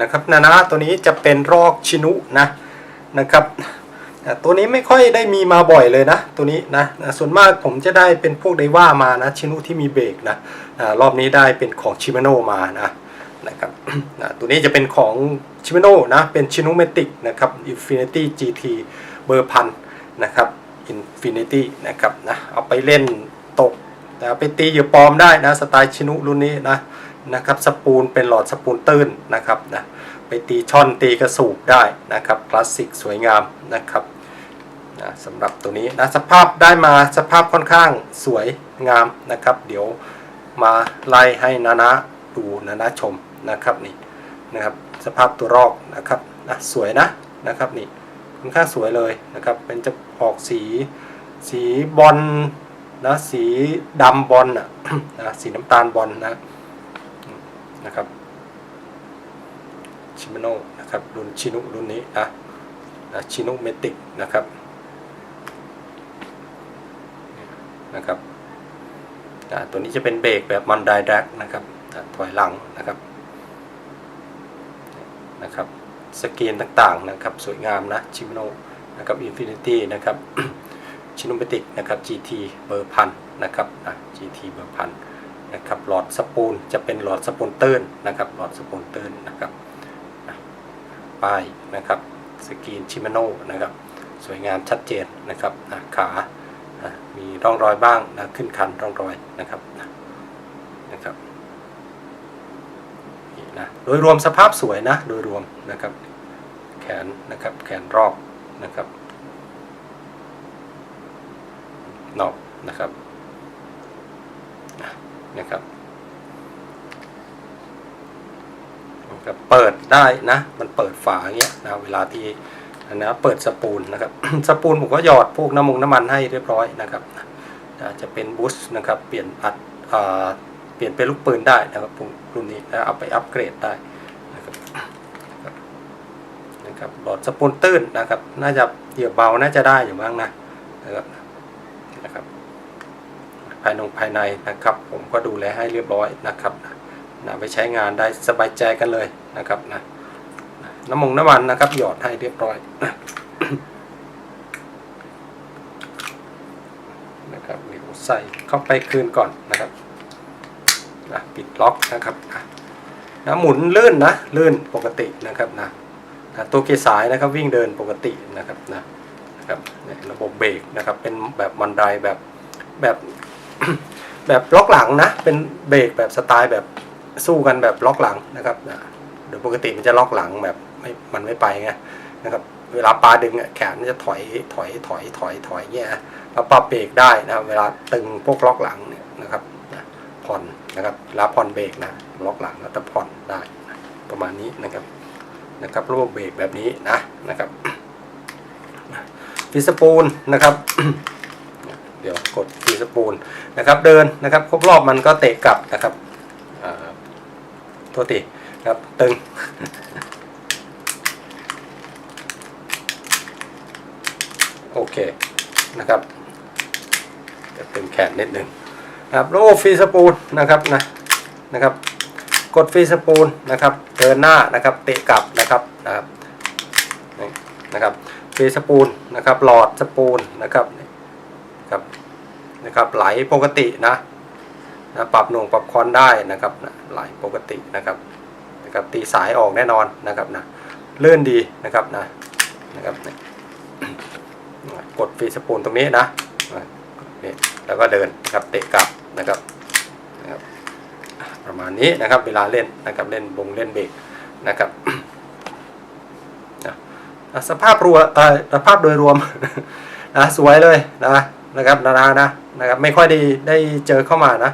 นะครับนานะตัวนี้จะเป็นรอกชินุนะนะครับตัวนี้ไม่ค่อยได้มีมาบ่อยเลยนะ ตัวนี้นะส่วนมากผมจะได้เป็นพวกไดว่ามานะชินุที่มีเบรกนะรอบนี้ได้เป็นของชิม a โนมานะนะครับอะตัวนี้จะเป็นของชิม a โนนะเป็นชินุเมติกนะครับ Infinity GT เบอร์พันนะครับ Infinity นะครับนะเอาไปเล่นตก นะเอาไปตีเหยื่อปลอมได้นะสไตล์ชินุรุ่นนี้นะนะครับสปูนเป็นหลอดสปูนตื้นนะครับนะไปตีช่อนตีกระสูบได้นะครับคลาสสิกสวยงามนะครับนะสำหรับตัวนี้นะสภาพได้มาสภาพค่อนข้างสวยงามนะครับ เดี๋ยวมาไล่ให้นานะดูนานะชมนะครับนี่นะครับสภาพตัวรอกนะครับนะสวยนะนะครับนี่ค่อนข้างสวยเลยนะครับเป็นจะออกสีสีบอล นะสีดำบอลอะนะสีน้ำตาลบอลนะนะครับชิมโนนะครับรุ่นชินุรุ่นนี้นะนะชินุเมติกนะครับนะครับตัวนี้จะเป็นเบรกแบบมันไดแดกนะครับถอยหลังนะครับนะครับสกรีนต่างๆนะครับ สวยงามนะชิมโนนะครับอินฟินิตี้นะครับ ชินุเมติกนะครับ GT เบอร์พันนะครับอะ GT เบอร์พันนะครับหลอดสปูลจะเป็นหลอดสปูลตื้นนะครับ หลอดสปูลตื้นนะครับป้ายนะครับสกรีนชิมโนนะครับ สวยงามชัดเจนนะครับขามีร่องรอยบ้างนะขึ้นคันร่องรอยนะครับนะครับนี่นะโดยรวมสภาพสวยนะโดยรวมนะครับ แขนนะครับแขนรอบนะครับ นอกนะครับนะครับนะครับเปิดได้นะ มันเปิดฝาอย่างเงี้ยนะเวลาที่นะเปิดสปูลนะครับ สปูลผมก็หยอดพวกน้ำมันน้ำมันให้เรียบร้อยนะครับนะจะเป็นบูสต์นะครับ เปลี่ยนอัดอเปลี่ยนเป็นลูกปืนได้นะครับรุ่นนี้แล้วเอาไปอัปเกรดได้นะครับนะครับหลอดสปูนตื้นนะครับ น่าจะเหยียบเบาน่าจะได้อยู่บ้างนะนะครับนะครับ ภายในภายในนะครับ ผมก็ดูแลให้เรียบร้อยนะครับนะไปใช้งานได้สบายใจกันเลยนะครับนะน้ำมงน้ำมันนะครับ หยอดให้เรียบร้อยนะครับเดี๋ยวใส่เข้าไปคืนก่อนนะครับนะปิดล็อกนะครับนะหมุนลื่นนะลื่นปกตินะครับนะนะตัวเกียร์สายนะครับวิ่งเดินปกตินะครับนะนะครับระบบเบรกนะครับเป็นแบบมันไดแบบแบบ แบบล็อกหลังนะ เป็นเบรกแบบสไตล์แบบสู้กันแบบล็อกหลังนะครับโดยปกติมันจะล็อกหลังแบบไม่มันไม่ไปไงนะครับ เวลาปลาดึงแขนมันจะถอยถอยถอยถอยถอยเงี้ยเราปรับเบรกได้นะเวลาตึงพวกล็อกหลังเนี่ยนะครับผ่อนนะครับเวลาผ่อนเบรกนะล็อกหลังแล้วจะผ่อนได้นะประมาณนี้นะครับนะครับระบบเบรกแบบนี้นะนะครับฟีสปูลนะครับ เดี๋ยวกดฟีสปูลนะครับเดินนะครับครบรอบมันก็เตะกลับนะครับอ่าโทษทีครับตึงโอเคนะครับจะตึงแขนนิดนึงนะครับโลฟรีสปูลนะครับนะนะครับ กดฟรีสปูลนะครับเดินหน้านะครับเตะกลับนะครับนะครับนี่นะครับฟรีสปูลนะครับหลอดสปูลนะครับนะ ครับนะครับไหลปกตินะนะปรับหน่วงปรับคอนได้นะครับนะไหลปกตินะครับนะครับตีสายออกแน่นอนนะครับนะเลื่อนดีนะครับนะนะครับกดฟรีสปูลตรงนี้นะนี่แล้วก็เดินนะครับเตะกลับนะครับนะครับ ประมาณนี้นะครับเวลาเล่นนะครับเล่นบงเล่นเบรกนะครับนะสภาพรัวเออสภาพโดยรวมนะสวยเลยนะ นะครับนานานะนะครับไม่ค่อยได้ได้เจอเข้ามานะ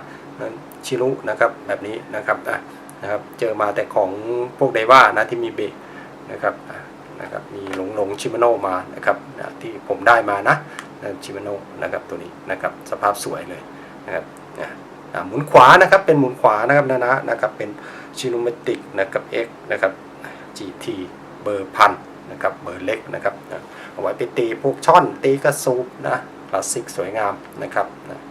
ชิรุนะครับแบบนี้นะครับอะนะครับเจอมาแต่ของพวกไดว่านะที่มีเบรกนะครับนะครับมีหลงหลงชิมาโนมานะครับที่ผมได้มานะชิมาโนนะครับตัวนี้นะครับสภาพสวยเลยนะครับอ่าหมุนขวานะครับเป็นหมุนขวานะครับนะนะนะครับเป็นชิโนเมติกนะครับ X นะครับ GT เบอร์พันนะครับเบอร์เล็กนะครับเอาไว้ไปตีพวกช่อนตีกระสูบนะ ลาสสิกสวยงามนะครับนะ